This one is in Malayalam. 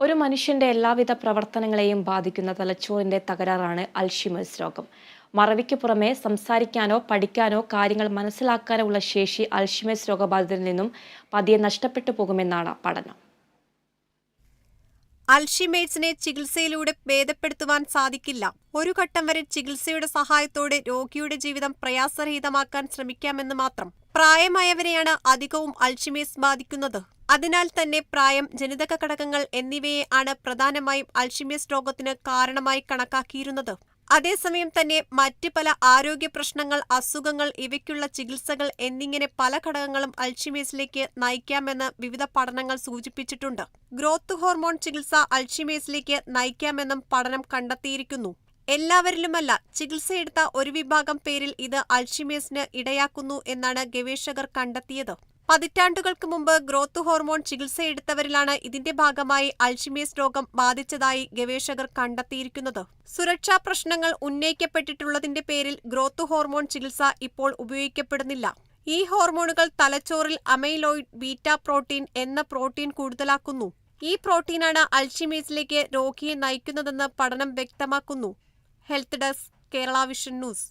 ഒരു മനുഷ്യന്റെ എല്ലാവിധ പ്രവർത്തനങ്ങളെയും ബാധിക്കുന്ന തലച്ചോറിന്റെ തകരാറാണ് അൽഷിമേഴ്സ് രോഗം. മറവിക്ക് പുറമെ സംസാരിക്കാനോ പഠിക്കാനോ കാര്യങ്ങൾ മനസ്സിലാക്കാനോ ഉള്ള ശേഷി അൽഷിമേഴ്സ് രോഗബാധിതരിൽ നിന്നും പതിയെ നഷ്ടപ്പെട്ടു പോകുമെന്നാണ് പഠനം. അൽഷിമേഴ്സിനെ ചികിത്സയിലൂടെ ഭേദപ്പെടുത്തുവാൻ സാധിക്കില്ല. ഒരു ഘട്ടം വരെ ചികിത്സയുടെ സഹായത്തോടെ രോഗിയുടെ ജീവിതം പ്രയാസരഹിതമാക്കാൻ ശ്രമിക്കാമെന്ന് മാത്രം. പ്രായമായവരെയാണ് അധികവും അൽഷിമേഴ്സ് ബാധിക്കുന്നത്. അതിനാൽ തന്നെ പ്രായം ജനിതക ഘടകങ്ങൾ എന്നിവയെ ആണ് പ്രധാനമായും അൽഷിമേഴ്സ് രോഗത്തിന് കാരണമായി കണക്കാക്കിയിരുന്നത്. അതേസമയം തന്നെ മറ്റ് പല ആരോഗ്യ പ്രശ്നങ്ങൾ അസുഖങ്ങൾ ഇവയ്ക്കുള്ള ചികിത്സകൾ എന്നിങ്ങനെ പല ഘടകങ്ങളും അൾഷിമേസിലേക്ക് നയിക്കാമെന്ന് വിവിധ പഠനങ്ങൾ സൂചിപ്പിച്ചിട്ടുണ്ട്. ഗ്രോത്ത് ഹോർമോൺ ചികിത്സ അൾഷിമേസിലേക്ക് നയിക്കാമെന്നും പഠനം കണ്ടെത്തിയിരിക്കുന്നു. എല്ലാവരിലുമല്ല ചികിത്സയെടുത്ത ഒരു വിഭാഗം പേരിൽ ഇത് അൾഷിമേസിന് ഇടയാക്കുന്നു എന്നാണ് ഗവേഷകർ കണ്ടെത്തിയത്. പതിറ്റാണ്ടുകൾക്ക് മുമ്പ് ഗ്രോത്ത് ഹോർമോൺ ചികിത്സയെടുത്തവരിലാണ് ഇതിന്റെ ഭാഗമായി അൽഷിമേഴ്സ് രോഗം ബാധിച്ചതായി ഗവേഷകർ കണ്ടെത്തിയിരിക്കുന്നത്. സുരക്ഷാ പ്രശ്നങ്ങൾ ഉന്നയിക്കപ്പെട്ടിട്ടുള്ളതിന്റെ പേരിൽ ഗ്രോത്ത് ഹോർമോൺ ചികിത്സ ഇപ്പോൾ ഉപയോഗിക്കപ്പെടുന്നില്ല. ഈ ഹോർമോണുകൾ തലച്ചോറിൽ അമൈലോയിഡ് ബീറ്റ പ്രോട്ടീൻ എന്ന പ്രോട്ടീൻ കൂടുതലാക്കുന്നു. ഈ പ്രോട്ടീനാണ് അൽഷിമേഴ്സിലേക്ക് രോഗിയെ നയിക്കുന്നതെന്ന് പഠനം വ്യക്തമാക്കുന്നു. Health desk Kerala vision news.